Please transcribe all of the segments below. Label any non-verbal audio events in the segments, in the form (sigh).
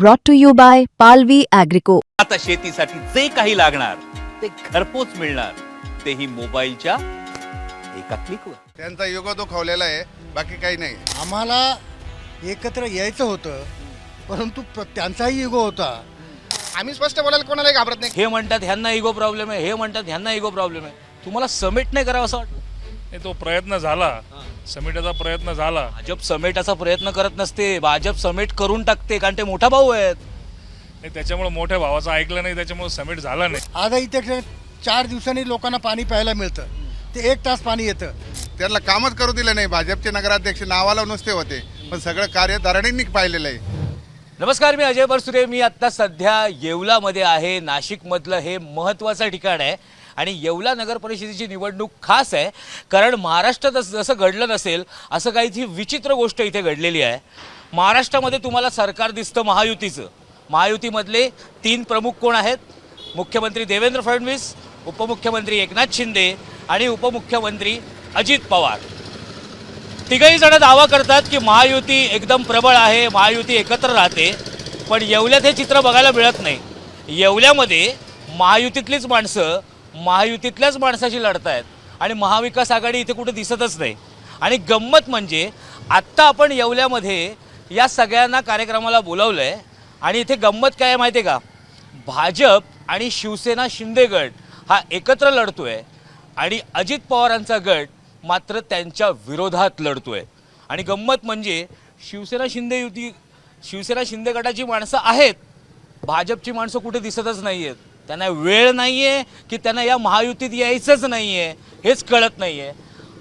brought to you by Palvi Agrico. आता शेतीसाठी जे काही लागणार ते घरपोच मिळणार. तेही मोबाईलच्या एका क्लिकवर त्यांचा युग दुखावलेला आहे बाकी काही नाही. आम्हाला एकत्र यायचं होतं परंतु प्र- त्यांचाही युग होता. आम्ही स्पष्ट बोलायला कोणालाही घाबरत नाही. हे म्हणतात ह्यांना इगो प्रॉब्लेम आहे हे म्हणतात ह्यांना इगो प्रॉब्लेम आहे. तुम्हाला समेट नाही करावं असं वाटतं? नाही तो प्रयत्न झाला. समितीचा प्रयत्न झाला. भाजप समेटाचा प्रयत्न करत नसते. भाजप समेट करून टाकते कारण ते मोठा भाऊ आहेत. नाही त्याच्यामुळे मोठ्या भावाचं ऐकलं नाही त्याच्यामुळे समिट झाला नाही. आजही इथे चार दिवसांनी लोकांना पाणी प्यायला मिळतं. ते एक तास पाणी येतं. त्यांना कामच करू दिलं नाही. भाजपचे नगराध्यक्ष नावाला नुसते होते. पण सगळं कार्य धरणींनी पाहिलेलं आहे. नमस्कार मी अजय बरसुरे मी आत्ता सध्या येवलामध्ये आहे. नाशिकमधलं हे महत्त्वाचं ठिकाण आहे. आणि येवला नगर परिषदेची निवडणूक खास आहे कारण महाराष्ट्रात जसं घडलं नसेल असं काही ती विचित्र गोष्ट इथे घडलेली आहे. महाराष्ट्रामध्ये तुम्हाला सरकार दिसतं महायुतीचं. महायुतीमधले तीन प्रमुख कोण आहेत? मुख्यमंत्री देवेंद्र फडणवीस उपमुख्यमंत्री एकनाथ शिंदे आणि उपमुख्यमंत्री अजित पवार. तिघही जण दावा करतात की महायुती एकदम प्रबळ आहे महायुती एकत्र राहते पण येवल्यात हे चित्र बघायला मिळत नाही. येवल्यामध्ये महायुतीतलीच माणसं महायुतीतल्याच माणसाशी लढत आहेत आणि महाविकास आघाडी इथे कुठे दिसतच नाही. आणि गंमत म्हणजे आत्ता आपण येवल्यामध्ये या सगळ्यांना कार्यक्रमाला बोलावलं आहे आणि इथे गंमत काय आहे माहिती आहे का? भाजप आणि शिवसेना शिंदे गट हा एकत्र लढतो आहे आणि अजित पवारांचा गट मात्र त्यांच्या विरोधात लढतो आहे आणि गंमत म्हणजे शिवसेना शिंदे युती शिवसेना शिंदे गटाची माणसं आहेत. भाजपची माणसं कुठे दिसतच नाही आहेत त्यांना वेळ नाही आहे की त्यांना या महायुतीत यायचंच नाही आहे हेच कळत नाही आहे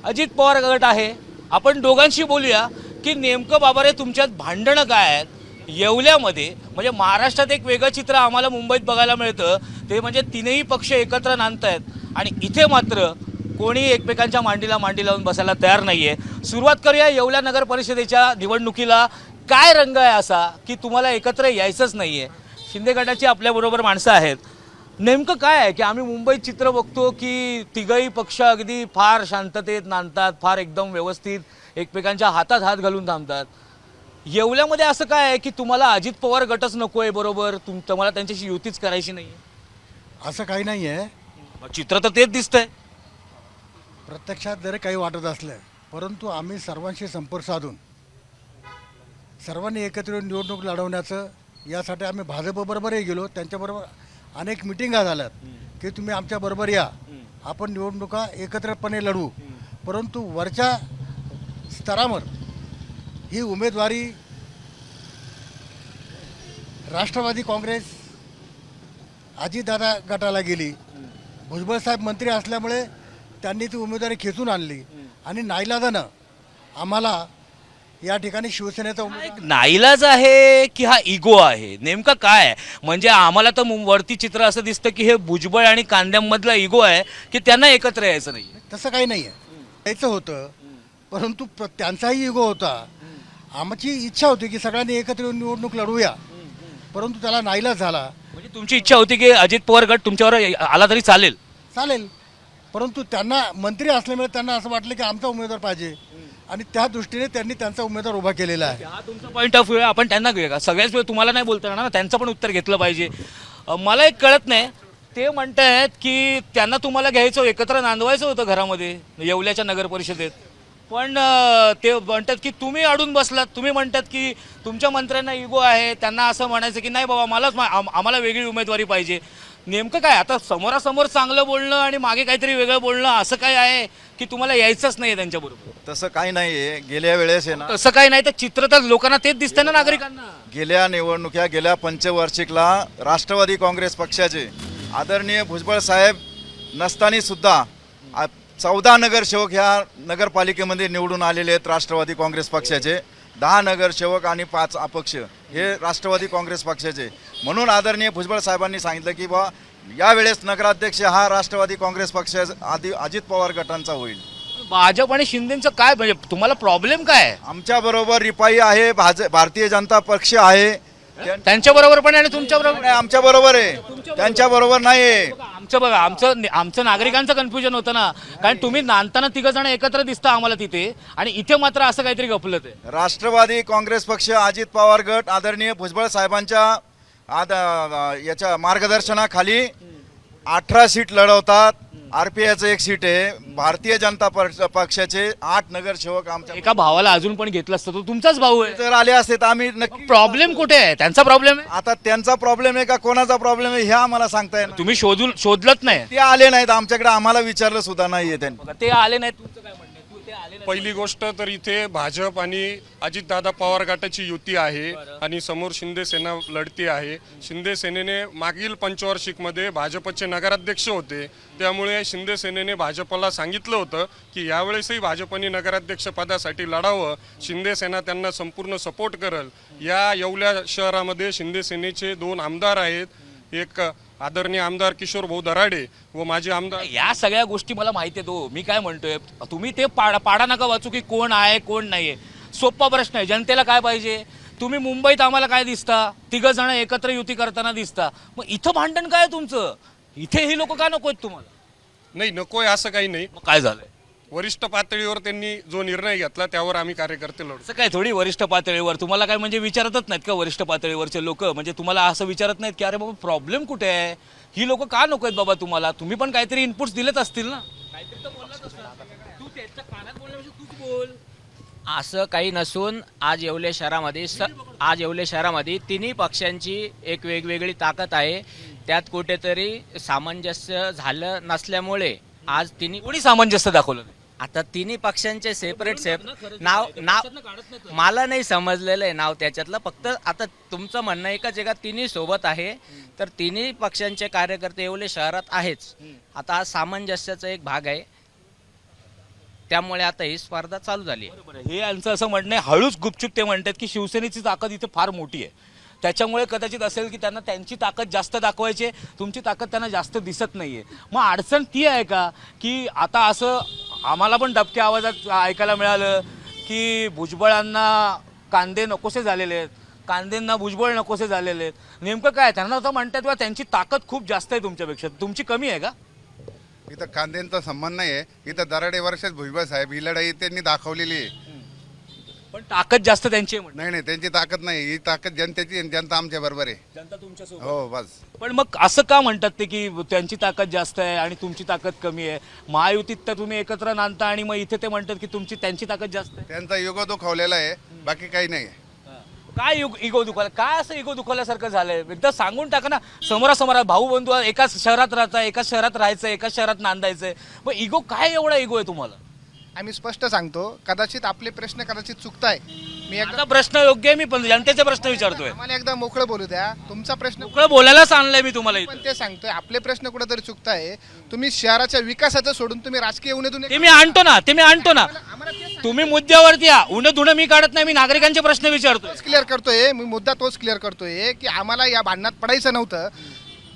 अजित पवार गट आहे. आपण दोघांशी बोलूया की नेमकं बाबा रे तुमच्यात भांडणं काय आहेत? येवल्यामध्ये म्हणजे महाराष्ट्रात एक वेगळं चित्र आम्हाला मुंबईत बघायला मिळतं. ते म्हणजे तीनही पक्ष एकत्र नांदत आहेत आणि इथे मात्र कोणी एकमेकांच्या मांडीला मांडी लावून बसायला तयार नाही आहे सुरुवात करूया येवल्या नगर परिषदेच्या निवडणुकीला. काय रंग आहे असा की तुम्हाला एकत्र यायचंच नाही आहे शिंदे गटाची आपल्याबरोबर माणसं आहेत. नेमकं काय आहे की आम्ही मुंबईत चित्र बघतो की तिघही पक्ष अगदी फार शांततेत नांदतात फार एकदम व्यवस्थित एकमेकांच्या हातात हात घालून थांबतात. येवल्यामध्ये असं काय आहे की तुम्हाला अजित पवार गटच नको आहे बरोबर? तुम तुम्हाला त्यांच्याशी युतीच करायची नाही असं काही नाही आहे चित्र तर तेच दिसतंय. प्रत्यक्षात जरी काही वाटत असलं परंतु आम्ही सर्वांशी संपर्क साधून सर्वांनी एकत्र येऊन निवडणूक लढवण्याचं यासाठी आम्ही भाजपबरोबरही गेलो त्यांच्याबरोबर अनेक मिटिंगा झाल्यात की तुम्ही आमच्याबरोबर या. आपण निवडणुका एकत्रपणे लढवू परंतु वरच्या स्तरावर ही उमेदवारी राष्ट्रवादी काँग्रेस अजितदादा गटाला गेली. भुजबळ साहेब मंत्री असल्यामुळे त्यांनी ती उमेदवारी खेचून आणली. आणि नाईलाजानं आम्हाला या ठिकाणी शिवसेनेचा उमेदवार. एक नाईलाज आहे की हा इगो आहे? नेमकं काय? आहे म्हणजे आम्हाला तर मु- वरती चित्र असं दिसतं की हे भुजबळ आणि कांद्यांमधला इगो आहे की त्यांना एकत्र यायचं नाही तसं काही नाही आहे यायचं होतं परंतु प्र- त्यांचाही युग होता. आमची इच्छा होती की सगळ्यांनी एकत्र येऊन निवडणूक लढवूया परंतु त्याला नाईलाज झाला. म्हणजे तुमची इच्छा होती की अजित पवार गट तुमच्यावर आला तरी चालेल? चालेल. परंतु त्यांना मंत्री असल्यामुळे त्यांना असं वाटलं की आमचा उमेदवार पाहिजे. आणि त्या दृष्टीने त्यांनी त्यांचा उमेदवार उभा केलेला आहे. हा तुमचा पॉईंट ऑफ व्ह्यू आहे. आपण त्यांना घेऊया का? सगळ्याच वेळ तुम्हाला नाही बोलता येणार ना? त्यांचं पण उत्तर घेतलं पाहिजे. अ, मला एक कळत नाही. ते म्हणतायत की त्यांना तुम्हाला घ्यायचं एकत्र नांदवायचं होतं घरामध्ये येवल्याच्या नगर परिषदेत. पण अ, ते म्हणतात की तुम्ही अडून बसलात. तुम्ही म्हणतात की तुमच्या मंत्र्यांना इगो आहे. त्यांना असं म्हणायचं की नाही बाबा मलाच मा- आम- आम्हाला वेगळी उमेदवारी पाहिजे. नेमकं काय? आता समोरासमोर चांगलं बोलणं आणि मागे काहीतरी वेगळं बोलणं असं काय आहे? की तुम्हाला यायचंच नाही त्यांच्याबरोबर तसं काही नाहीये. गेल्या वेळेस आहे ना तसं काही नाही तर चित्र तर लोकांना तेच दिसतंय ना नागरिकांना. गेल्या निवडणुक्या गेल्या पंचवार्षिकला राष्ट्रवादी काँग्रेस पक्षाचे आदरणीय भुजबळ साहेब नसताना सुद्धा चौदा नगरसेवक ह्या नगरपालिकेमध्ये निवडून आलेले आहेत राष्ट्रवादी काँग्रेस पक्षाचे. दहा नगरसेवक आणि पाच अपक्ष हे राष्ट्रवादी काँग्रेस पक्षाचे. म्हणून आदरणीय भुजबळ साहेबांनी सांगितलं की बा यावेळेस नगराध्यक्ष हा राष्ट्रवादी काँग्रेस पक्ष आधी अजित पवार गटांचा होईल. भाजप आणि शिंदेचं काय म्हणजे तुम्हाला प्रॉब्लेम काय आमच्या बरोबर रिपाई आहे भाज भारतीय जनता पक्ष आहे. त्यांच्या बरोबर पण आणि तुमच्या बरोबर? आमच्या बरोबर आहे. त्यांच्या बरोबर नाही आमचं बघा आमचं आमचं नागरिकांचं कन्फ्युजन होतं ना. कारण तुम्ही नांदताना तिघ जण एकत्र दिसता आम्हाला तिथे आणि इथे मात्र असं काहीतरी गपलं ते राष्ट्रवादी काँग्रेस पक्ष अजित पवार गट आदरणीय भुजबळ साहेबांच्या आद याच्या मार्गदर्शनाखाली अठरा सीट लढवतात. आर पी आयचं एक सीट आहे. भारतीय जनता पक्ष- पक्षाचे आठ नगरसेवक आमच्या एका भावाला अजून पण घेतलं असतं तो तुमचाच भाऊ आहे. जर आले असते तर आम्ही नक्की प्रॉब्लेम कुठे आहे? त्यांचा प्रॉब्लेम आहे? आता त्यांचा प्रॉब्लेम आहे का कोणाचा प्रॉब्लेम आहे हे आम्हाला सांगता येणार तुम्ही शोधून शोधलत नाही. ते आले नाहीत आमच्याकडे आम्हाला विचारलं सुद्धा नाहीये त्यांनी. ते आले नाहीत तुमचं काय म्हणणं पहिली गोष्ट तर इथे भाजप आणि अजितदादा पवार गटाची युती आहे आणि समोर शिंदे सेना लढती आहे. शिंदे सेनेने मागील पंचवार्षिकमध्ये भाजपचे नगराध्यक्ष होते. त्यामुळे शिंदे सेनेने भाजपला सांगितलं होतं की यावेळेसही भाजपने नगराध्यक्ष पदासाठी लढावं. शिंदे सेना त्यांना संपूर्ण सपोर्ट करल. या येवल्या शहरामध्ये शिंदे सेनेचे दोन आमदार आहेत. एक आदरणीय आमदार किशोर भाऊ दराडे व माजी आमदार या सगळ्या गोष्टी मला माहिती आहेत हो मी काय म्हणतोय? तुम्ही ते पाडा पाडा नका वाचू की कोण आहे कोण नाहीये. सोपा प्रश्न आहे. जनतेला काय पाहिजे? तुम्ही मुंबईत आम्हाला काय दिसता? तिघ जण एकत्र युती करताना दिसता. मग इथं भांडण काय आहे तुमचं? इथे ही लोक का नको आहेत तुम्हाला? नाही नकोय असं काही नाही. मग काय झालंय? वरिष्ठ पातळीवर त्यांनी जो निर्णय घेतला त्यावर आम्ही कार्यकर्ते लढू. असं काय थोडी वरिष्ठ पातळीवर? तुम्हाला काय म्हणजे विचारतच नाहीत का वरिष्ठ पातळीवरचे लोक? म्हणजे तुम्हाला असं विचारत नाहीत की अरे बाबा प्रॉब्लेम कुठे आहे? ही लोक का नको आहेत बाबा तुम्हाला? तुम्ही पण काहीतरी इनपुट्स दिलेच असतील ना? काहीतरी तर बोललाच असणार. तू त्यांच्या कानात बोलण्यापेक्षा तूच बोल. असं काही नसून आज येवले शहरामध्ये स आज येवले शहरामध्ये तिन्ही पक्षांची एक वेगवेगळी ताकद आहे. त्यात कुठेतरी सामंजस्य झालं नसल्यामुळे आज तिन्ही कोणी सामंजस्य दाखवलं नाही? आता तिन्ही पक्षांचे सेपरेट सेप नाव नाव मला नाही समजलेलं आहे नाव त्याच्यातलं. फक्त आता तुमचं म्हणणं एकच आहे का तिन्ही सोबत आहे तर तिन्ही पक्षांचे कार्यकर्ते येवले शहरात आहेच. आता हा सामंजस्याचा एक भाग आहे. त्यामुळे आता ही स्पर्धा चालू झाली आहे. आहे. हे यांचं असं म्हणणं आहे हळूच गुपचूप ते म्हणतात की शिवसेनेची ताकद इथे फार मोठी आहे. त्याच्यामुळे कदाचित असेल की त्यांना त्यांची ताकद जास्त दाखवायची आहे, तुमची ताकद त्यांना जास्त दिसत नाहीये. मग अडचण ती आहे का की आता असं आम्हाला पण डबक्या आवाजात ऐकायला मिळालं की भुजबळांना कांदे नकोसे झालेले आहेत. कांदेंना भुजबळ नकोसे झालेले आहेत. नेमकं काय त्यांना असं म्हणतात किंवा त्यांची ताकद खूप जास्त आहे तुमच्यापेक्षा. तुमची कमी आहे का? इथं कांद्यांचा संबंध नाही आहे इथं दराडे वर्षात भुजबळ साहेब ही लढाई त्यांनी दाखवलेली आहे. पण ताकद जास्त त्यांची आहे म्हणतात नाही नाही त्यांची ताकद नाही. ही ताकद जनतेची आणि जनता आमच्या बरोबर आहे. जनता तुमच्यासोबत. हो बस. पण मग असं का म्हणतात ते की त्यांची ताकद जास्त आहे आणि तुमची ताकद कमी आहे? महायुतीत तर तुम्ही एकत्र नांदता आणि मग इथे ते म्हणतात की तुमची त्यांची ताकद जास्त आहे? त्यांचा युग दुखवलेला आहे बाकी काही नाही आहे. काय युग इगो दुखावला काय असं इगो दुखावल्यासारखं झालंय? एकदा सांगून टाका ना. समोरासमोर भाऊ बंधू एकाच शहरात राहता एकाच शहरात राहायचं एकाच शहरात नांदायचंय. मग इगो काय एवढा इगो आहे तुम्हाला? आम्ही स्पष्ट सांगतो कदाचित आपले प्रश्न कदाचित चुकताय. मी एकदा आता प्रश्न योग्य आहे मी पण जनतेचे प्रश्न विचारतोय. आम्हाला एकदा मोकळं बोलू द्या. तुमचा प्रश्न मोकळं बोलायलाच आणलंय मी तुम्हाला इथं. पण ते सांगतोय आपले प्रश्न कुठेतरी चुकताय. तुम्ही शहराच्या विकासाचं सोडून तुम्ही राजकीय उन्हेतून ते मी आणतो ना ते मी आणतो ना. तुम्ही मुद्द्यावरती या. उन्हा धुणं मी काढत नाही मी नागरिकांचे प्रश्न विचारतोय. तोच क्लिअर करतोय मी मुद्दा तोच क्लिअर करतोय की आम्हाला या भांडणात पडायचं नव्हतं.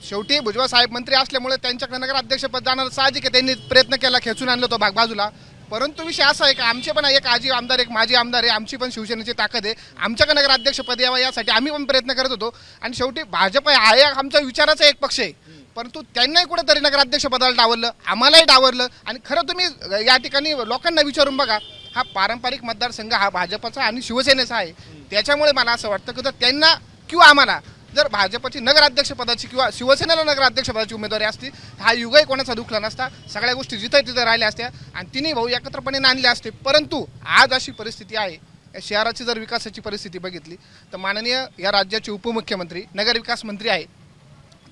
शेवटी भुजबळ साहेब मंत्री असल्यामुळे त्यांच्याकडे नगराध्यक्षपद जाणं साहजिक आहे. त्यांनी प्रयत्न केला खेचून आणलं तो भाग बाजूला. परंतु विषय असा आहे की आमचे पण एक आजी आमदार एक माजी आमदार आहे. आमची पण शिवसेनेची ताकद आहे. आमच्याकडे नगराध्यक्षपद यावं यासाठी आम्ही पण प्रयत्न करत होतो. आणि शेवटी भाजप आहे हा एक विचाराचा एक पक्ष आहे. परंतु त्यांनाही कुठेतरी नगराध्यक्ष पदाला डावरलं आम्हालाही डावरलं आणि खरं तुम्ही या ठिकाणी लोकांना विचारून बघा हा पारंपरिक मतदारसंघ हा भाजपचा आणि शिवसेनेचा आहे. त्याच्यामुळे मला असं वाटतं की जर त्यांना किंवा आम्हाला जर भाजपची नगराध्यक्ष पदाची किंवा शिवसेनेला नगराध्यक्ष पदाची उमेदवारी असती हा युगही कोणाचा दुखला नसता. सगळ्या गोष्टी जिथं तिथं राहिल्या असत्या. आणि तिन्ही भाऊ एकत्रपणे नांदल्या असते. परंतु आज अशी परिस्थिती आहे. या शहराची जर विकासाची परिस्थिती बघितली तर माननीय या राज्याचे उपमुख्यमंत्री नगरविकास मंत्री आहेत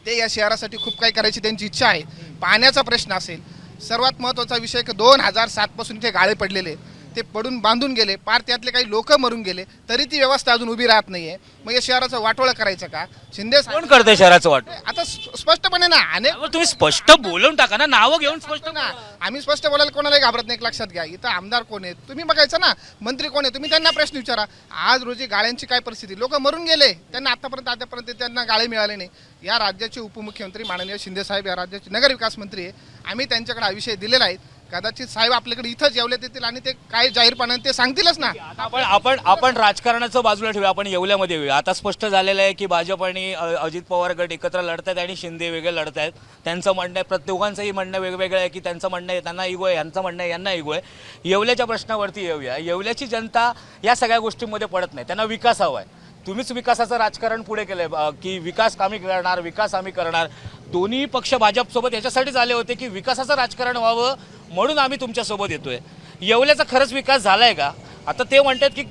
ते या शहरासाठी खूप काही करायची त्यांची इच्छा आहे. पाण्याचा प्रश्न असेल. सर्वात महत्त्वाचा विषय की दोन हजार सातपासून इथे गाळे पडलेले ते पडून बांधून गेले पार त्यातले काही लोक मरून गेले तरी ती व्यवस्था अजून उभी राहत नाहीये. मग या शहराचं वाटोळं करायचं का? शिंदे कोण करतंय शहराचं वाट आता स्प- स्पष्टपणे ना अनेक तुम्ही स्पष्ट बोलून टाका ना नावं घेऊन स्पष्ट ना आम्ही स्पष्ट बोलायला कोणालाही घाबरत नाही एक लक्षात घ्या. इथं आमदार कोण आहेत? तुम्ही बघायचं ना मंत्री कोण आहे तुम्ही त्यांना प्रश्न विचारा. आज रोजी गाळ्यांची काय परिस्थिती? लोक मरून गेले. त्यांना आतापर्यंत आतापर्यंत त्यांना गाळे मिळाले नाही. या राज्याचे उपमुख्यमंत्री माननीय शिंदे साहेब या राज्याचे नगरविकास मंत्री आहे. आम्ही त्यांच्याकडे हा विषय दिलेला आहे. कदाचित साहेब आपल्याकडे इथंच येवले येतील आणि ते काय जाहीरपणाने ते सांगतीलच ना. आपण आपण आपण राजकारणाचं बाजूला ठेवूया आपण येवल्यामध्ये येऊया. आता स्पष्ट झालेलं आहे की भाजप आणि अजित पवार गट एकत्र लढत आहेत आणि शिंदे वेगळे लढत आहेत त्यांचं म्हणणं आहे प्रत्येकांचंही म्हणणं वेगवेगळं आहे की त्यांचं म्हणणं आहे त्यांना इगो आहे यांचं म्हणणं आहे यांना इगो आहे. येवल्याच्या प्रश्नावरती येऊया. येवल्याची जनता या सगळ्या गोष्टींमध्ये पडत नाही. त्यांना विकास हवा आहे. तुम्हीच विकासाचं राजकारण पुढे केलंय की विकास आम्ही करणार विकास आम्ही करणार. दोन्ही पक्ष भाजपसोबत याच्यासाठीच आले होते की विकासाचं राजकारण व्हावं म्हणून आम्ही तुमच्यासोबत येतोय. येवल्याचा खरंच विकास झालाय का? आता ते म्हणतात की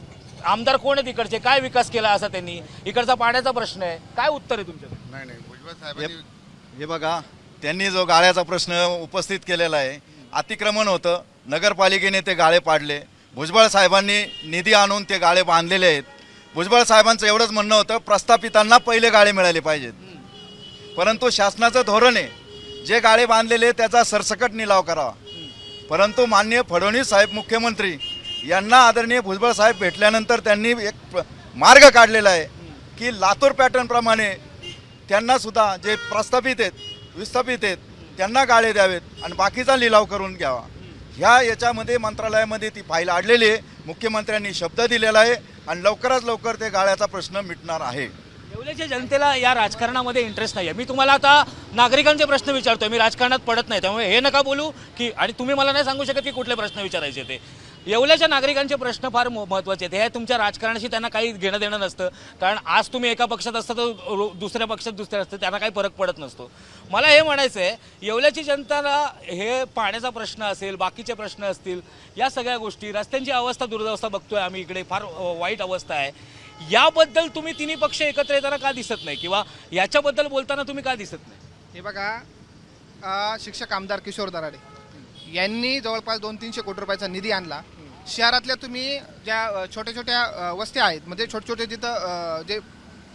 आमदार कोण आहेत इकडचे? काय विकास केला असा त्यांनी? इकडचा पाण्याचा प्रश्न आहे. काय उत्तर आहे तुमच्याकडे? नाही नाही. भुजबळ साहेबांनी हे बघा त्यांनी जो गाळ्याचा प्रश्न उपस्थित केलेला आहे अतिक्रमण होतं. नगरपालिकेने ते गाळे पाडले. भुजबळ साहेबांनी निधी आणून ते गाळे बांधलेले आहेत. भुजबळ साहेबांचं एवढंच म्हणणं होतं प्रस्थापितांना पहिले गाळे मिळाले पाहिजेत. परंतु शासनाचं धोरण आहे जे गाळे बांधलेले त्याचा सरसकट निलाव करावा. परंतु माननीय फडणवीस साहेब मुख्यमंत्री यांना आदरणीय भुजबळ साहेब भेटल्यानंतर त्यांनी एक मार्ग काढलेला आहे की लातूर पॅटर्नप्रमाणे त्यांना सुद्धा जे प्रस्थापित आहेत विस्थापित आहेत त्यांना गाळे द्यावेत आणि बाकीचा लिलाव करून घ्यावा. ह्या याच्यामध्ये मंत्रालयामध्ये ती फाईल आढलेली आहे. मुख्यमंत्र्यांनी शब्द दिलेला आहे. आणि लवकरात लवकर ते गाळ्याचा प्रश्न मिटणार आहे. येवल्याच्या जनतेला या राजकारणामध्ये इंटरेस्ट नाही आहे मी तुम्हाला आता नागरिकांचे प्रश्न विचारतोय. मी राजकारणात पडत नाही त्यामुळे हे नका बोलू की आणि तुम्ही मला नाही सांगू शकत की कुठले प्रश्न विचारायचे ते. येवल्याच्या नागरिकांचे प्रश्न फार म- महत्त्वाचे आहेत. हे तुमच्या राजकारणाशी त्यांना काही घेणं देणं नसतं. कारण आज तुम्ही एका पक्षात असता तर दुसऱ्या पक्षात दुसऱ्या असतं त्यांना काही फरक पडत नसतो. मला हे म्हणायचं आहे येवल्याची जनताला हे पाण्याचा प्रश्न असेल बाकीचे प्रश्न असतील या सगळ्या गोष्टी रस्त्यांची अवस्था दुर्दवस्था बघतोय आम्ही इकडे फार वाईट अवस्था आहे. याबद्दल तुम्ही तिन्ही पक्ष एकत्र येताना का दिसत नाही? किंवा याच्याबद्दल बोलताना तुम्ही का दिसत नाही? हे बघा शिक्षक आमदार किशोर दराडे. यांनी जवळपास दोन तीनशे कोटी रुपयाचा निधी आणला. शहरातल्या तुम्ही ज्या छोट्या छोट्या वस्त्या आहेत म्हणजे छोटे छोटे तिथं जे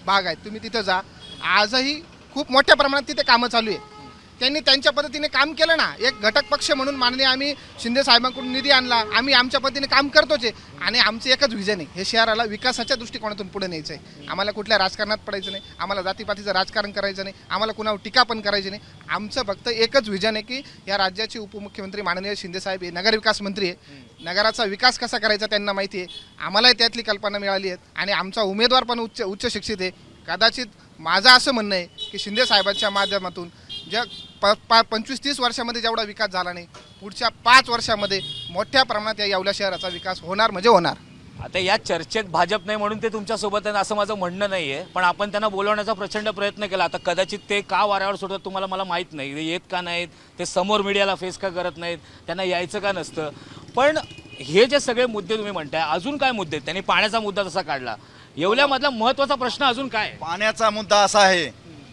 भाग आहेत तुम्ही तिथं जा. आजही खूप मोठ्या प्रमाणात तिथे कामं चालू आहे त्यांनी त्यांच्या पद्धतीने काम केलं ना एक घटक पक्ष म्हणून माननीय आम्ही शिंदे साहेबांकडून निधी आणला आम्ही आमच्या पद्धतीने काम करतोच आहे आणि आमचं एकच विजन आहे हे शहराला विकासाच्या दृष्टिकोनातून पुढे न्यायचं आहे. आम्हाला कुठल्या राजकारणात पडायचं नाही आम्हाला जातीपातीचं राजकारण करायचं नाही आम्हाला कुणावर टीका पण करायची नाही. आमचं फक्त एकच विजन आहे की या राज्याचे उपमुख्यमंत्री माननीय शिंदे साहेब हे नगरविकास मंत्री आहे नगराचा विकास कसा करायचा त्यांना माहिती आहे. आम्हालाही त्यातली कल्पना मिळाली आहे आणि आमचा उमेदवार पण उच्च उच्च शिक्षित आहे. कदाचित माझं असं म्हणणं आहे की शिंदे साहेबांच्या माध्यमातून ज्या प पा पंचवीस तीस वर्षामध्ये जेवढा विकास झाला नाही पुढच्या पाच वर्षामध्ये मोठ्या प्रमाणात या येवला शहराचा विकास होणार म्हणजे होणार. आता या चर्चेत भाजप नाही म्हणून ते तुमच्यासोबत आहेत असं माझं म्हणणं नाही आहे पण आपण त्यांना बोलवण्याचा प्रचंड प्रयत्न केला. आता कदाचित ते का वाऱ्यावर सोडतात तुम्हाला मला माहीत नाही. ते येत का नाहीत? ते समोर मीडियाला फेस का करत नाहीत? त्यांना यायचं का नसतं? पण हे जे सगळे मुद्दे तुम्ही म्हणताय अजून काय मुद्दे आहेत? त्यांनी पाण्याचा मुद्दा तसा काढला. येवल्यामधला महत्त्वाचा प्रश्न अजून काय आहे? पाण्याचा मुद्दा असा आहे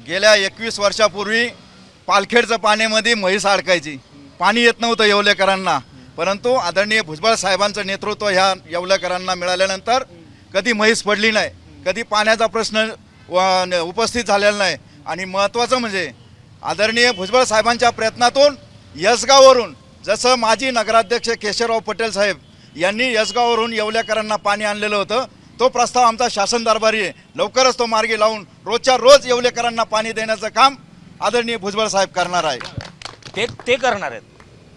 गेल्या एकवीस वर्षापूर्वी पालखेडचं पाण्यामध्ये म्हैस अडकायची. पाणी येत नव्हतं येवलेकरांना. परंतु आदरणीय भुजबळ साहेबांचं नेतृत्व ह्या येवलेकरांना मिळाल्यानंतर कधी म्हैस पडली नाही कधी पाण्याचा प्रश्न व- न- उपस्थित झालेला नाही. आणि महत्त्वाचं म्हणजे आदरणीय भुजबळ साहेबांच्या प्रयत्नातून यसगाववरून जसं माजी नगराध्यक्ष केशवराव पटेल साहेब यांनी यसगाववरून येवल्याकरांना पाणी आणलेलं होतं तो प्रस्ताव आमचा शासन दरबारी आहे. लवकरच तो मार्गी लावून रोजच्या रोज येवलेकरांना पाणी देण्याचं काम आदरणीय भुजबळ साहेब करणार आहे. ते ते करणार आहेत.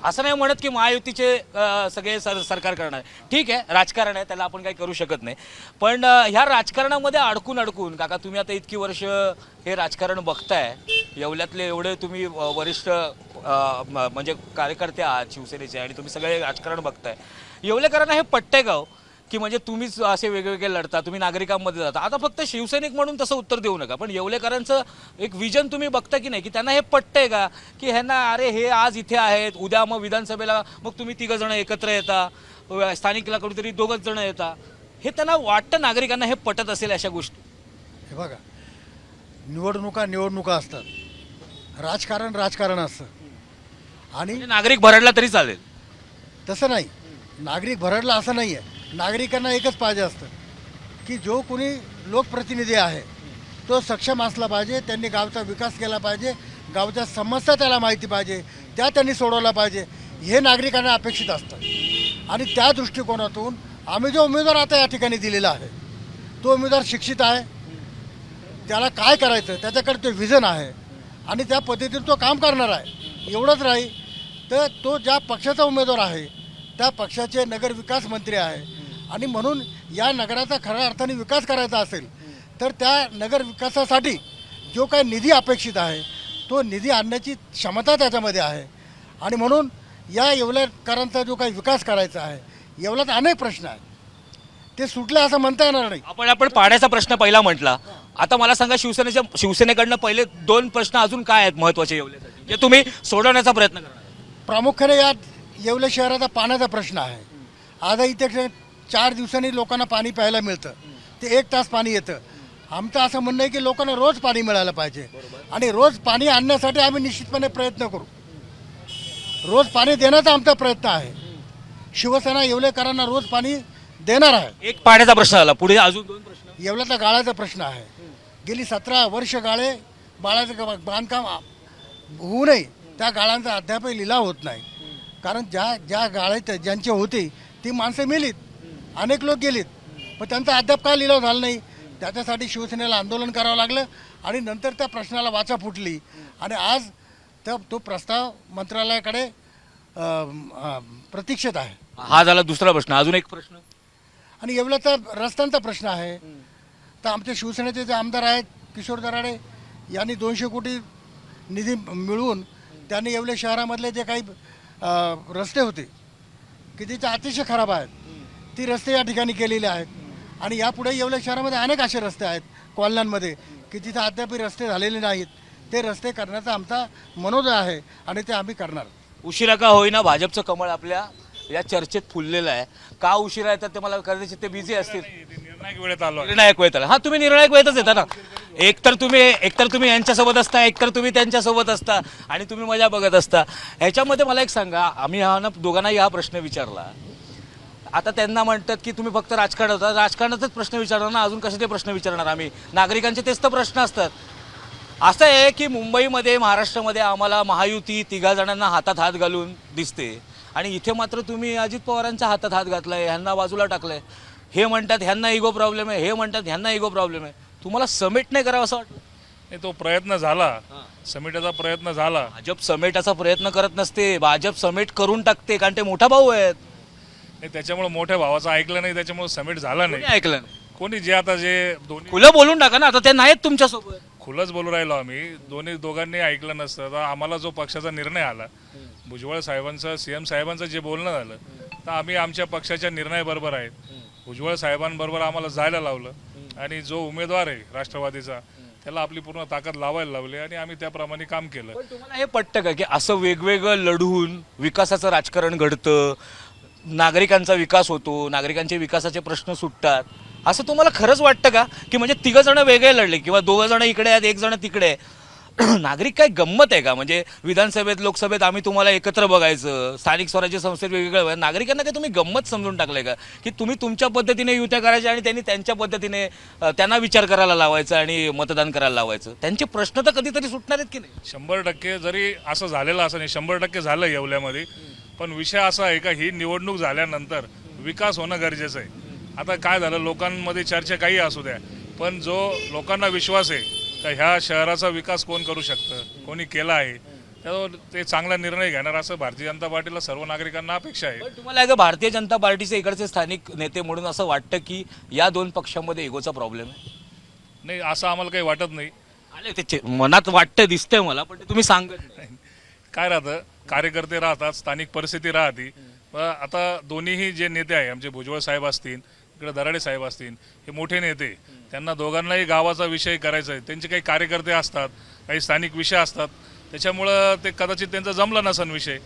असं नाही म्हणत की महायुतीचे अ, सगळे सर सरकार करणार आहे. ठीक आहे राजकारण आहे त्याला आपण काही करू शकत नाही. पण अ, ह्या राजकारणामध्ये अडकून अडकून काका तुम्ही आता इतकी वर्ष हे राजकारण बघताय येवल्यातले एवढे तुम्ही अ, वरिष्ठ अ, म- म्हणजे कार्यकर्ते आहात शिवसेनेचे आणि तुम्ही सगळे राजकारण बघताय. येवलेकरांना हे पट्टय का की म्हणजे तुम्हीच असे वेगवेगळे लढता तुम्ही नागरिकांमध्ये जाता. आता फक्त शिवसैनिक म्हणून तसं उत्तर देऊ नका पण येवलेकरांचं एक विजन तुम्ही बघता की नाही की त्यांना हे पटतंय का? की ह्यांना अरे हे आज इथे आहेत उद्या मग विधानसभेला मग तुम्ही तिघं जण एकत्र येता स्थानिकला कुठेतरी दोघंच जण येता. हे त्यांना वाटतं नागरिकांना हे पटत असेल अशा गोष्टी. हे बघा निवडणुका निवडणुका असतात. राजकारण राजकारण असतं. आणि म्हणजे नागरिक भरडला तरी चालेल. तसं नाही. नागरिक भरडला असं नाही आहे नागरिकांना एकच पाहिजे असतं की जो कोणी लोकप्रतिनिधी आहे तो सक्षम असला पाहिजे त्यांनी गावचा विकास केला पाहिजे गावच्या समस्या त्याला माहिती पाहिजे त्या त्यांनी सोडवल्या पाहिजे हे नागरिकांना अपेक्षित असतं. आणि त्या दृष्टिकोनातून आम्ही जो उमेदवार आता या ठिकाणी दिलेला आहे तो उमेदवार शिक्षित आहे त्याला काय करायचं त्याच्याकडे ते विजन आहे आणि त्या पद्धतीने तो काम करणार आहे एवढंच राहील. तर तो ज्या पक्षाचा उमेदवार आहे त्या पक्षाचे नगर विकास मंत्री आहे. आणि म्हणून या नगराचा खऱ्या अर्थाने विकास करायचा असेल तर त्या नगर विकासासाठी जो काही निधी अपेक्षित आहे तो निधी आणण्याची क्षमता त्याच्यामध्ये आहे. आणि म्हणून या येवलेकरांचा जो काही विकास करायचा आहे येवल्यात अनेक प्रश्न आहेत. ते सुटले असं म्हणता येणार नाही. आपण आपण पाण्याचा प्रश्न पहिला म्हटला. आता मला सांगा शिवसेनेच्या शिवसेनेकडनं पहिले दोन प्रश्न अजून काय आहेत महत्त्वाचे येवल्यासाठी जे तुम्ही सोडवण्याचा प्रयत्न करणार? प्रामुख्याने या येवले शहराचा पाण्याचा प्रश्न आहे. आता इथे चार दिवसांनी लोकांना पाणी प्यायला मिळतं. ते एक तास पाणी येतं. आमचं असं म्हणणं आहे की लोकांना रोज पाणी मिळालं पाहिजे. आणि रोज पाणी आणण्यासाठी आम्ही निश्चितपणे प्रयत्न करू. रोज पाणी देण्याचा आमचा प्रयत्न आहे. शिवसेना येवलेकरांना रोज पाणी देणार आहे. एक पाण्याचा प्रश्न आला. पुढे अजून दोन प्रश्न. येवल्याचा गाळाचा प्रश्न आहे. गेली सतरा वर्ष गाळे बाळाचं बांधकाम होऊ नये. त्या गाळांचा अद्यापही लिलाव होत नाही. कारण ज्या ज्या गाळे त्या- ज्यांचे होते ती माणसं मेलीत. अनेक लोक गेलीत. पण त्यांचा अद्याप काय लिलाव झाला नाही. त्याच्यासाठी शिवसेनेला आंदोलन करावं लागलं आणि नंतर त्या प्रश्नाला वाचा फुटली. आणि आज त्या तो प्रस्ताव मंत्रालयाकडे प्रतीक्षेत आहे. हा झाला दुसरा प्रश्न. अजून एक प्रश्न? आणि येवल्याचा रस्त्यांचा प्रश्न आहे. तर आमचे शिवसेनेचे जे आमदार आहेत किशोर दराडे यांनी दोनशे कोटी निधी मिळवून त्यांनी येवले शहरामधले जे काही रस्ते होते की तिचे अतिशय खराब आहेत ती रस्ते या ठिकाणी केलेले आहेत. आणि यापुढे येवले शहरामध्ये अनेक असे रस्ते आहेत कॉलन्यांमध्ये की तिथे अद्याप रस्ते झालेले नाहीत. ते रस्ते करण्याचा आमचा मनोदय आहे आणि ते आम्ही करणार. उशिरा का होईना भाजपचं कमळ आपल्या या चर्चेत फुललेलं आहे. का उशिरा येतात ते मला कदाचित ते बिझी असतील. निर्णायक वेळेत आलो आहे. निर्णायक वेळेत आला हा तुम्ही निर्णायक वेळेतच येता ना. एकतर तुम्ही एकतर तुम्ही यांच्यासोबत असता एकतर तुम्ही त्यांच्यासोबत असता आणि तुम्ही मजा बघत असता. ह्याच्यामध्ये मला एक सांगा आम्ही हा ना दोघांनाही हा प्रश्न विचारला. आता त्यांना म्हणतात की तुम्ही फक्त राजकारण होता. राजकारणाचाच प्रश्न विचारणार ना? अजून कसे ते प्रश्न विचारणार आम्ही? नागरिकांचे तेच तर प्रश्न असतात. असं आहे की मुंबईमध्ये महाराष्ट्रामध्ये आम्हाला महायुती तिघा जणांना हातात हात घालून दिसते. आणि इथे मात्र तुम्ही अजित पवारांच्या हातात हात घातलाय ह्यांना बाजूला टाकलंय. हे म्हणतात ह्यांना इगो प्रॉब्लेम आहे हे म्हणतात ह्यांना इगो प्रॉब्लेम आहे. तुम्हाला समेट नाही करावं असं वाटतं नाही, तो प्रयत्न झाला. समिटाचा प्रयत्न झाला. भाजप समेटाचा प्रयत्न करत नसते. भाजप समेट करून टाकते कारण ते मोठा भाऊ आहेत. नाही, त्याच्यामुळे मोठ्या भावाचं ऐकलं नाही त्याच्यामुळे समिट झाला कोणी नाही ऐकलं नाही. कोणी जे आता जे दोन्ही खुलं बोलून टाका ना आता ते नाहीत तुमच्यासोबत. खुलंच बोलू राहिलो आम्ही. दोन्ही दोघांनी ऐकलं नसतं. तर आम्हाला जो पक्षाचा निर्णय आला भुजबळ साहेबांचं सीएम साहेबांचं जे बोलणं झालं तर आम्ही आमच्या पक्षाच्या निर्णयाबरोबर आहेत. भुजबळ साहेबांबरोबर आम्हाला जायला लावलं. आणि जो उमेदवार आहे राष्ट्रवादीचा त्याला आपली पूर्ण ताकद लावायला लावली आणि आम्ही त्याप्रमाणे काम केलं. तुम्हाला हे पटतं का की असं वेगवेगळं लढून विकासाचं राजकारण घडतं नागरिकांचा विकास होतो नागरिकांचे विकासाचे प्रश्न सुटतात? असं तुम्हाला खरंच वाटतं का? की म्हणजे तिघं जण वेगळे लढले किंवा दोघं जण इकडे आहेत एक जण तिकडे आहे (clears throat) नागरिक काय गंमत आहे का? म्हणजे विधानसभेत लोकसभेत आम्ही तुम्हाला एकत्र बघायचं स्थानिक स्वराज्य संस्थेत वेगवेगळं नागरिकांना काय तुम्ही गंमत समजून टाकलंय का? की तुम्ही तुमच्या पद्धतीने युत्या करायच्या आणि त्यांनी त्यांच्या पद्धतीने त्यांना विचार करायला लावायचं आणि मतदान करायला लावायचं? त्यांचे प्रश्न तर कधीतरी सुटणार आहेत की नाही? शंभर टक्के जरी असं झालेलं असं नाही शंभर टक्के झालं येवल्यामध्ये. पण विषय असा आहे का ही निवडणूक झाल्यानंतर विकास होणं गरजेचं आहे. आता काय झालं लोकांमध्ये चर्चा काही असू द्या. पण जो लोकांना विश्वास आहे का ह्या शहराचा विकास कोण करू शकतं? कोणी केला आहे? त्यावर ते चांगला निर्णय घेणार असं भारतीय जनता पार्टीला सर्व नागरिकांना अपेक्षा आहे. तुम्हाला का भारतीय जनता पार्टीचे इकडचे स्थानिक नेते म्हणून असं वाटतं की या दोन पक्षांमध्ये इगोचा प्रॉब्लेम आहे? नाही असं आम्हाला काही वाटत नाही. आले मनात वाटतं दिसतंय मला पण ते तुम्ही सांगत नाही. काय राहतं? कार्यकर्ते राहतात स्थानिक परिस्थिती राहते. पण आता दोन्हीही जे नेते आहे आमचे भुजबळ साहेब असतील इकडे दराडे साहेब असतील हे मोठे नेते त्यांना दोघांनाही गावाचा विषय करायचा आहे. त्यांचे काही कार्यकर्ते असतात काही स्थानिक विषय असतात. त्याच्यामुळं ते कदाचित त्यांचं जमलं नसन विषय.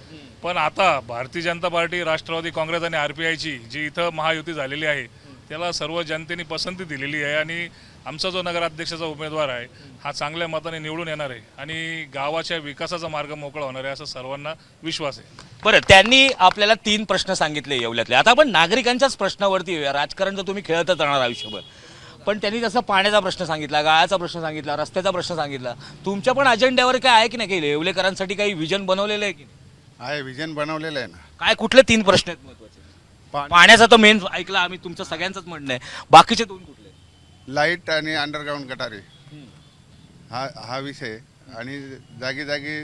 पण आता भारतीय जनता पार्टी राष्ट्रवादी काँग्रेस आणि आर पी आयची जी इथं महायुती झालेली आहे त्याला सर्व जनतेने पसंती दिलेली आहे आणि आमचा जो नगराध्यक्षाचा उमेदवार आहे हा चांगल्या मताने निवडून येणार आहे आणि गावाच्या विकासाचा मार्ग मोकळा होणार आहे असं सर्वांना विश्वास आहे. बरं त्यांनी आपल्याला तीन प्रश्न सांगितले येवल्यातले. आता आपण नागरिकांच्याच प्रश्नावरती येऊया. राजकारण तर तुम्ही खेळतच राहणार आयुष्यभर. पण त्यांनी जसं पाण्याचा प्रश्न सांगितला गाळाचा प्रश्न सांगितला रस्त्याचा प्रश्न सांगितला तुमच्या पण अजेंड्यावर काय आहे की नाही काही? येवलेकरांसाठी काही विजन बनवलेलं आहे की नाही? आहे विजन बनवलेलं आहे ना. काय कुठले तीन प्रश्न आहेत महत्त्वाचे पाणी पाण्याचा तर मेन ऐकला आम्ही तुमचं सगळ्यांचंच म्हणणं आहे. बाकीचे दोन कुठले? लाइट आणि अंडरग्राऊंड गटारे. हा हा विषय आणि जागी जागी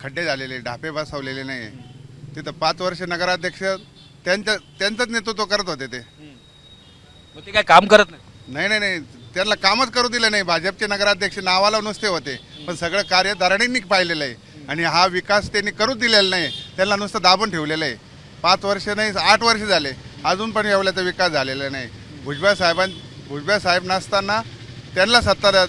खड्डे झालेले ढापे बसवलेले नाही तिथं पाच वर्ष नगराध्यक्ष त्यांच्या त्यांचंच नेतृत्व करत होते ते. मग ते काय काम करत नाही? नाही नाही नाही. त्यांना कामच करू दिलं नाही. भाजपचे नगराध्यक्ष नावाला नुसते होते. पण सगळं कार्य धरणींनी पाहिलेलं आहे. आणि हा विकास त्यांनी करूच दिलेला नाही. त्यांना नुसतं दाबून ठेवलेलं आहे. पाच वर्ष नाही आठ वर्ष झाले. अजून पण एवढ्याचा विकास झालेला नाही. भुजबळ साहेबां भुजबळ साहेब नसताना त्यांना सत्ता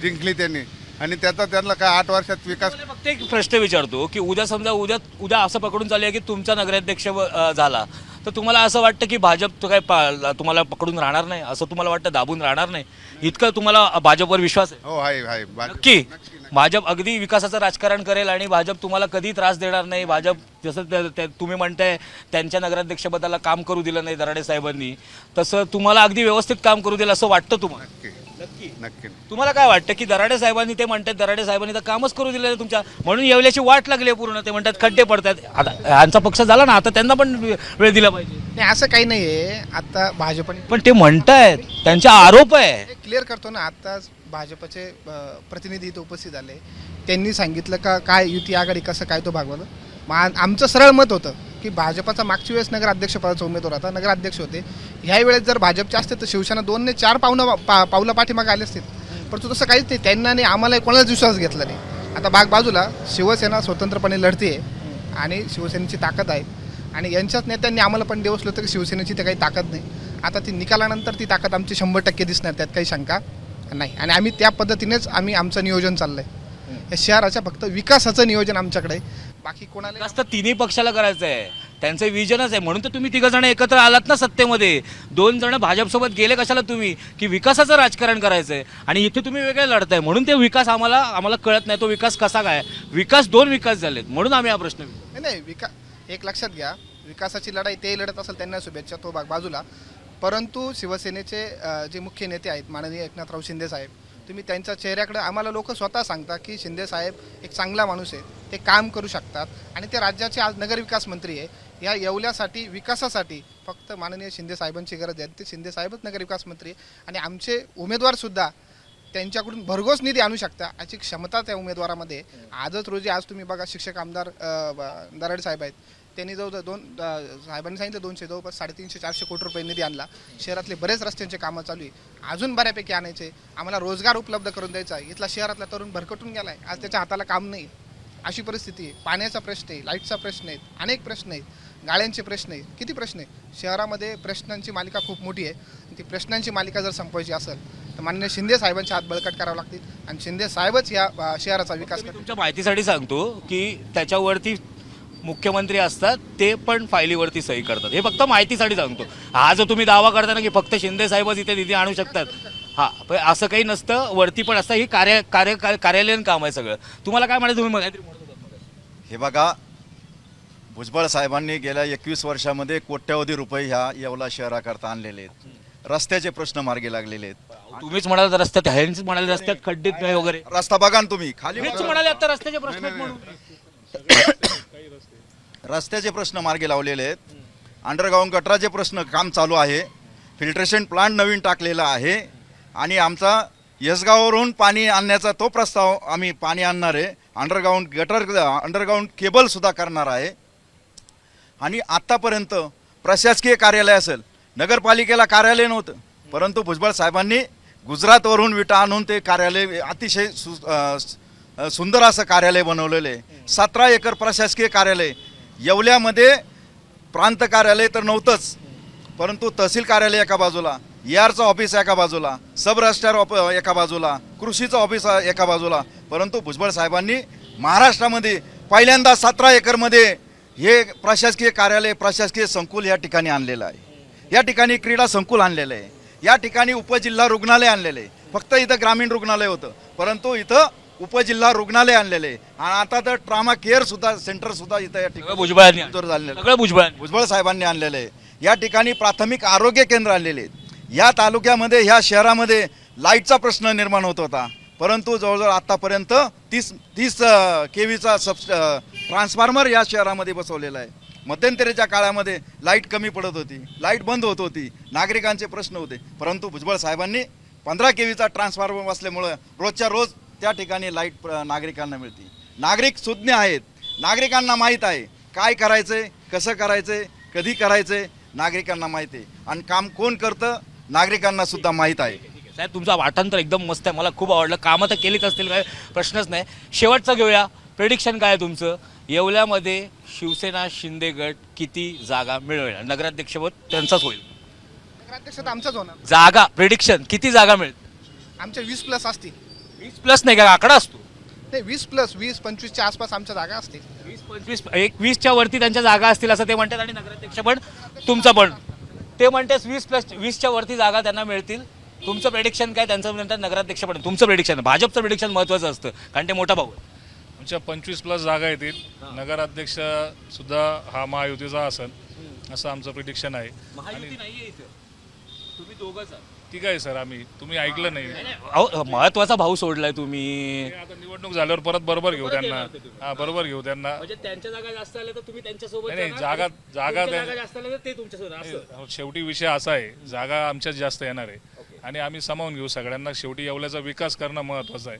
जिंकली त्यांनी. आणि त्याचा त्यांना काय आठ वर्षात विकास फक्त एक प्रश्न विचारतो की उद्या समजा उद्या उद्या असं पकडून चालूया आहे की तुमचा नगराध्यक्ष झाला. तर तुम्हाला असं वाटतं की भाजप तो काय पा- तुम्हाला पकडून राहणार नाही? असं तुम्हाला वाटतं दाबून राहणार नाही? इतकं तुम्हाला भाजपवर विश्वास आहे? हो आहे आहे. भाजप- नक्की. भाजप अगदी विकासाचं राजकारण करेल आणि भाजप तुम्हाला कधी त्रास देणार नाही. भाजप जसं त्या- त्या- तुम्ही म्हणताय त्यांच्या नगराध्यक्षपदाला काम करू दिलं नाही दराडे साहेबांनी. तसं तुम्हाला अगदी व्यवस्थित काम करू दिलं असं वाटतं तुम्हाला? नक्की. नक्की नक्की तुम्हाला काय वाटतं की दराडे साहेबांनी ते म्हणतात दराडे साहेबांनी तर कामच करू दिलं नाही तुमच्या. म्हणून येवल्याची वाट लागली आहे पूर्ण. ते म्हणतात खड्डे पडतात आता यांचा पक्ष झाला ना आता त्यांना पण वेळ दिला पाहिजे. नाही असं काही नाही आहे आता भाजपने पण ते म्हणतायत. त्यांचा आरोप आहे. क्लिअर करतो ना आत्ताच भाजपचे अ, प्रतिनिधी इथे उपस्थित झाले. त्यांनी सांगितलं का काय युती आघाडी कसं काय तो भागवलं मग आ- आमचं सरळ मत होतं. की भाजपाचा मागच्या वेळेस नगराध्यक्षपदाचा उमेदवार होता नगराध्यक्ष होते. ह्या वेळेस जर भाजपचे असते तर शिवसेना दोन ने चार पावलं पा पावलं पाठीमागे आले असतील परंतु तसं काहीच नाही त्यांना आणि आम्हाला कोणालाच विश्वास घेतला नाही. आता बाग बाजूला शिवसेना स्वतंत्रपणे लढते आणि शिवसेनेची ताकद आहे. आणि यांच्याच नेत्यांनी आम्हाला पण देवसलं होतं की शिवसेनेची तर काही ताकद नाही. आता ती निकालानंतर ती ताकद आमची शंभर टक्के दिसणार त्यात काही शंका नाही. आणि आम्ही त्या पद्धतीनेच आम्ही आमचं नियोजन चाललंय. या शहराच्या फक्त विकासाचं नियोजन आमच्याकडे आहे. बाकी कोणाला तर तिन्ही पक्षाला करायचं आहे त्यांचं विजनच आहे. म्हणून तर तुम्ही तिघ जण एकत्र आलात ना सत्तेमध्ये. दोन जण भाजपसोबत गेले कशाला तुम्ही? की विकासाचं राजकारण करायचं आहे आणि इथे तुम्ही वेगळे लढताय. म्हणून ते विकास आम्हाला आम्हाला कळत नाही. तो विकास कसा काय? विकास दोन विकास झालेत. म्हणून आम्ही हा प्रश्न विचारतो. नाही नाही विका एक लक्षात घ्या. विकासाची लढाई ते लढत असेल त्यांना शुभेच्छा. तो भाग बाजूला. परंतु शिवसेनेचे अ, जे मुख्य नेते आहेत माननीय एकनाथराव शिंदे साहेब तुम्ही त्यांच्या चेहऱ्याकडे आम्हाला लोक स्वतः सांगतात की शिंदे साहेब एक चांगला माणूस आहे ते काम करू शकतात. आणि ते राज्याचे आज नगरविकास मंत्री आहे. या येवल्यासाठी विकासासाठी फक्त माननीय शिंदे साहेबांची गरज आहे. ते शिंदे साहेबच नगरविकास मंत्री आहे. आणि आमचे उमेदवारसुद्धा त्यांच्याकडून भरघोस निधी आणू शकता याची क्षमता त्या उमेदवारामध्ये आहे. आजच रोजी आज तुम्ही बघा शिक्षक आमदार दराड ब- साहेब आहेत. त्यांनी जवळ दोन साहेबांनी सांगितलं दोनशे जवळपास साडेतीनशे चारशे कोटी रुपये निधी आणला. शहरातले बरेच रस्त्यांचे कामं चालू आहे. अजून बऱ्यापैकी आणायचे. आम्हाला रोजगार उपलब्ध करून द्यायचा इथला शहरातला तरुण भरकटून गेलाय. आज त्याच्या हाताला काम नाही. अशी परिस्थिती आहे. पाण्याचा प्रश्न आहे लाईटचा प्रश्न आहे अनेक प्रश्न आहेत. गाड्यांचे प्रश्न आहेत. किती प्रश्न आहेत? शहरामध्ये प्रश्नांची मालिका खूप मोठी आहे. ती प्रश्नांची मालिका जर संपवायची असेल तर माननीय शिंदे साहेबांचे हात बळकट करावे लागतील. आणि शिंदे साहेबच या शहराचा विकास तुमच्या माहितीसाठी सांगतो की त्याच्यावरती मुख्यमंत्री असतात ते पण फायलीवरती सही करतात. हे फक्त माहितीसाठी सांगतो. हा जो तुम्ही दावा करता ना की फक्त शिंदे साहेबच इथे निधी आणू शकतात. हा पण असं काही नसतं वरती पण असतं. ही कार्य कार्य कार्य- कार्यालयीन काम आहे सगळं. तुम्हाला काय म्हणायचं तुम्ही. हे बघा भुजबळ साहेबांनी गेल्या एकवीस वर्षामध्ये कोट्यवधी रुपये ह्या येवला शहराकरता आणलेले आहेत. रस्त्याचे प्रश्न मार्गी लागलेले आहेत. तुम्हीच म्हणाल तर रस्त्यात ह्यांनीच म्हणाले रस्त्यात खड्डे नाही वगैरे? रस्ता बघा ना तुम्ही खाली म्हणाले आता रस्त्याचे प्रश्न आहेत म्हणून रस्त्याचे प्रश्न मार्गी लावलेले आहेत. अंडरग्राऊंड गटराचे प्रश्न काम चालू आहे. फिल्ट्रेशन प्लांट नवीन टाकलेला आहे. आणि आमचा यसगाववरून पाणी आणण्याचा तो प्रस्ताव आम्ही पाणी आणणार आहे. अंडरग्राऊंड गटर अंडरग्राऊंड केबलसुद्धा करणार आहे. आणि आत्तापर्यंत प्रशासकीय कार्यालय असेल नगरपालिकेला कार्यालय नव्हतं. परंतु भुजबळ साहेबांनी गुजरातवरून विटा आणून ते कार्यालय अतिशय सु सुंदर असं कार्यालय बनवलेलं आहे. सतरा एकर प्रशासकीय कार्यालय. येवल्यामध्ये प्रांत कार्यालय तर नव्हतंच परंतु तहसील कार्यालय एका बाजूला यारचं ऑफिस एका बाजूला सब रजिस्ट्रार ऑफ एका बाजूला कृषीचं ऑफिस एका बाजूला परंतु भुजबळ साहेबांनी महाराष्ट्रामध्ये पहिल्यांदा सतरा एकरमध्ये हे प्रशासकीय कार्यालय प्रशासकीय संकुल या ठिकाणी आणलेलं आहे. या ठिकाणी क्रीडा संकुल आणलेलं आहे. या ठिकाणी उपजिल्हा रुग्णालय आणलेलं आहे. फक्त इथं ग्रामीण रुग्णालय होतं. परंतु इथं उपजिल्हा रुग्णालय आणलेलं. आहे आणि आता तर ट्रामा केअर सुद्धा सेंटर सुद्धा इथं या ठिकाणी झालेलं. आहे. सगळं भुजबळांनी. भुजबळ साहेबांनी आणलेलं. आहे या ठिकाणी प्राथमिक आरोग्य केंद्र आणलेले आहेत. या तालुक्यामध्ये ह्या शहरामध्ये लाईटचा प्रश्न निर्माण होत होता. परंतु जवळजवळ आत्तापर्यंत तीस तीस केवीचा सब ट्रान्सफॉर्मर या शहरामध्ये बसवलेला आहे. मध्यंतरीच्या काळामध्ये लाइट कमी पडत होती. लाइट बंद होत होती. नागरिकांचे प्रश्न होते. परंतु भुजबळ साहेबांनी पंधरा केवीचा ट्रान्सफॉर्मर बसल्यामुळं रोजच्या रोज त्या ठिकाणी लाइट नागरिकांना मिळते. नागरिक सुज्ञ आहेत. नागरिकांना माहीत आहे काय करायचंय कसं करायचंय कधी करायचंय नागरिकांना माहीत आहे. आणि काम कोण करतं नागरिकांना सुद्धा माहीत आहे. साहेब तुमचा वाटांतर एकदम मस्त आहे. मला खूप आवडलं. कामं तर केलीच असतील काय प्रश्नच नाही. शेवटचं घेऊया. प्रेडिक्शन काय आहे तुमचं? येवल्यामध्ये शिवसेना शिंदे गट किती जागा मिळवेल? नगराध्यक्षपद त्यांचाच होईल. नगराध्यक्ष तर आमचाच होणार. जागा प्रेडिक्शन किती जागा मिळेल? आमचे वीस प्लस असतील. वीस प्लस नाही का? आकडा असतो. नाही वीस प्लस वीस पंचवीसच्या आसपास आमच्या जागा असतील. वीस पंचवीस एक वीसच्या वरती त्यांच्या जागा असतील असं ते म्हणतात आणि नगराध्यक्ष पण तुमचं पण. ते म्हणतात वीस प्लस वीसच्या वरती जागा त्यांना मिळतील. तुमचं प्रेडिक्शन काय? त्यांचं म्हणतात नगराध्यक्ष पण. तुमचं प्रेडिक्शन भाजपचं प्रेडिक्शन महत्वाचं असतं कारण ते मोठा भाऊ आहे. आमच्या पंचवीस प्लस जागा येतील. नगराध्यक्ष सुद्धा हा महायुतीचा असन असं आमचं प्रिडिक्शन आहे. महायुती नाहीये इथं. तुम्ही दोघंच आहात. ठीक आहे सर आम्ही तुम्ही ऐकलं नाही. अहो, महत्त्वाचा भाऊ सोडलाय तुम्ही. आता निवडणूक झाल्यावर परत बरोबर घेऊ त्यांना. हा बरोबर घेऊ त्यांना. म्हणजे त्यांच्या जागा जास्त आल्या तर तुम्ही त्यांच्यासोबत नाही, नाही, जाणार. जागा- तुमच्या जागा जागा त्या- जास्त आल्या तर ते तुमच्यासोबत असं. शेवटी विषय असा आहे जागा आमच्याच जास्त येणार आहे. आणि आम्ही सामावून घेऊ सगळ्यांना. शेवटी येवल्याचा विकास करणं महत्वाचं आहे.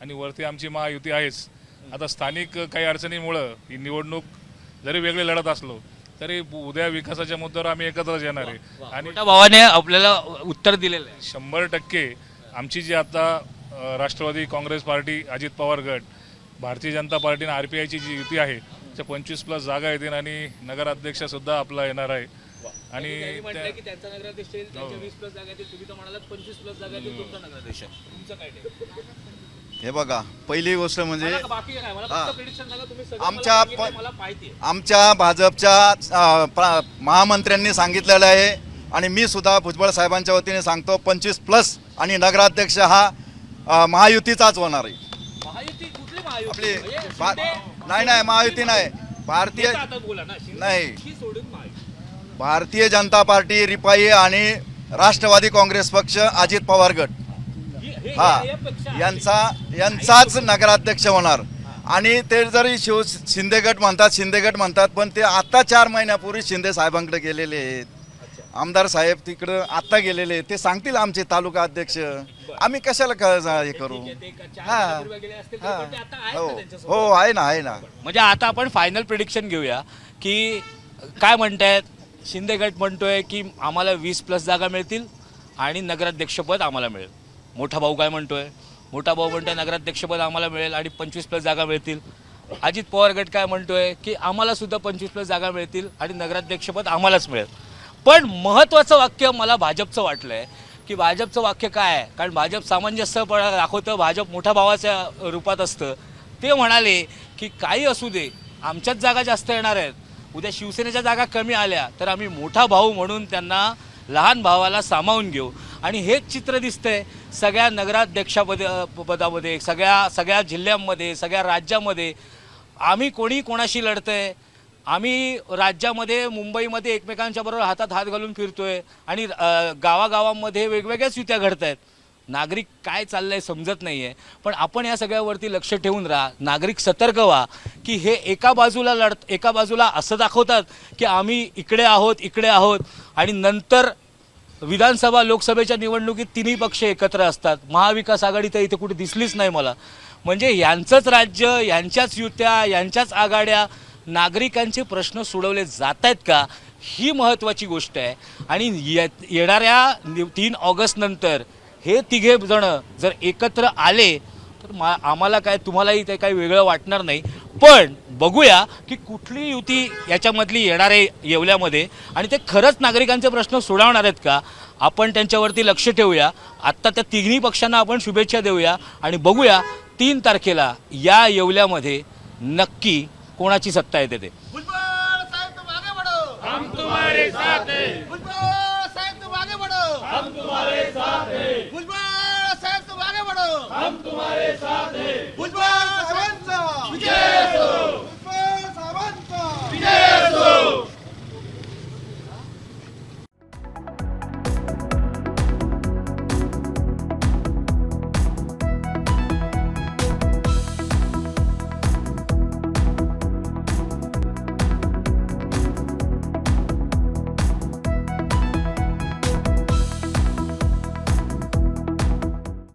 आणि वरती आमची महायुती आहेच. आता स्थानिक काही अडचणीमुळं ही निवडणूक जरी वेगळे लढत असलो तरी उद्या विकासाच्या मुद्द्यावर आम्ही एकत्रच येणार आहे. आणि मोठ्या भावाने आपल्याला उत्तर दिलेलं आहे. शंभर टक्के आमची जी आता अ, राष्ट्रवादी काँग्रेस पार्टी अजित पवार गट भारतीय जनता पार्टी आणि आर पी आयची जी युती आहे त्या पंचवीस प्लस जागा येतील आणि नगराध्यक्ष सुद्धा आपला येणार आहे. आणि त्या- की त्यांचा नगराध्यक्ष येईल त्यांच्या वीस प्लस जागा येतील. तुम्ही तर म्हणालात पंचवीस प्लस जागा येतील तुमचा नगराध्यक्ष. तुमचं काय ते? हे बघा पहिली गोष्ट म्हणजे आमच्या आमच्या भाजपच्या महामंत्र्यांनी सांगितलेलं आहे आणि मी सुद्धा भुजबळ साहेबांच्या वतीने सांगतो पंचवीस प्लस आणि नगराध्यक्ष हा महायुतीचाच होणार आहे. आपली म्हणजे नाही नाही महायुती नाही. भारतीय नाही. भारतीय जनता पार्टी रिपाई आणि राष्ट्रवादी काँग्रेस पक्ष अजित पवार गट. ही-. यांचा यांचाच नगराध्यक्ष होणार. आणि ते जरी शिव शिंदे गट म्हणतात शिंदे गट म्हणतात पण ते आता चार महिन्यापूर्वी शिंदे साहेबांकडे गेलेले आहेत. आमदार साहेब तिकडं आता गेलेले आहेत. ते सांगतील आमचे तालुका अध्यक्ष. आम्ही कशाला क- हे करू? हा हा. हो. हो आहे ना आहे ना. म्हणजे आता आपण फायनल प्रिडिक्शन घेऊया की काय म्हणतायत? शिंदे गट म्हणतोय की आम्हाला वीस प्लस जागा मिळतील आणि नगराध्यक्षपद आम्हाला मिळेल. मोठा भाऊ काय म्हणतोय? मोठा भाऊ म्हणतोय नगराध्यक्षपद आम्हाला मिळेल आणि पंचवीस प्लस जागा मिळतील. अजित पवार गट काय म्हणतोय? की आम्हाला सुद्धा पंचवीस प्लस जागा मिळतील आणि नगराध्यक्षपद आम्हालाच मिळेल. पण महत्त्वाचं वाक्य मला भाजपचं वाटलंय की भाजपचं वाक्य काय आहे? कारण भाजप सामंजस्यपणा दाखवतं भाजप मोठ्या भावाच्या रूपात असतं. ते म्हणाले की काही असू दे आमच्याच जागा जास्त येणार आहेत. उद्या शिवसेनेच्या जागा कमी आल्या तर आम्ही मोठा भाऊ म्हणून त्यांना लहान भावाला सामावून घेऊ. आणि हेच चित्र दिसतंय सगळ्या नगराध्यक्षापद पदामध्ये सगळ्या सगळ्या जिल्ह्यांमध्ये सगळ्या राज्यामध्ये आम्ही कोणी कोणाशी लढतं आहे आम्ही राज्यामध्ये मुंबईमध्ये एकमेकांच्या बरोबर हातात हात घालून फिरतोय आणि गावागावांमध्ये वेगवेगळ्याच युत्या घडत आहेत नागरिक काय चाललं आहे समजत नाही आहे पण आपण या सगळ्यावरती लक्ष ठेवून राहा. नागरिक सतर्क व्हा की हे एका बाजूला लढ एका बाजूला असं दाखवतात की आम्ही इकडे आहोत इकडे आहोत आणि नंतर विधानसभा लोकसभेच्या निवडणुकीत तिन्ही पक्ष एकत्र असतात. महाविकास आघाडी तर इथे कुठे दिसलीच नाही मला. म्हणजे यांचंच राज्य यांच्याच युत्या यांच्याच आघाड्या नागरिकांचे प्रश्न सोडवले जात आहेत का? ही महत्त्वाची गोष्ट आहे. आणि ये- येणाऱ्या तीन ऑगस्टनंतर हे तिघे जण जर एकत्र आले मा आम्हाला काय तुम्हालाही ते काही वेगळं वाटणार नाही. पण बघूया की कुठली युती याच्यामधली येणार आहे येवल्यामध्ये. आणि ते खरंच नागरिकांचे प्रश्न सोडवणार आहेत का? आपण त्यांच्यावरती लक्ष ठेवूया. आत्ता त्या तिन्ही पक्षांना आपण शुभेच्छा देऊया. आणि बघूया तीन तारखेला या येवल्यामध्ये नक्की कोणाची सत्ता येते ते. भुजबळ साहेब तुम आगे बढ़ो हम तुम्हारे साथ हैं। हम तुम्हारे साथ हैं। विजय विजय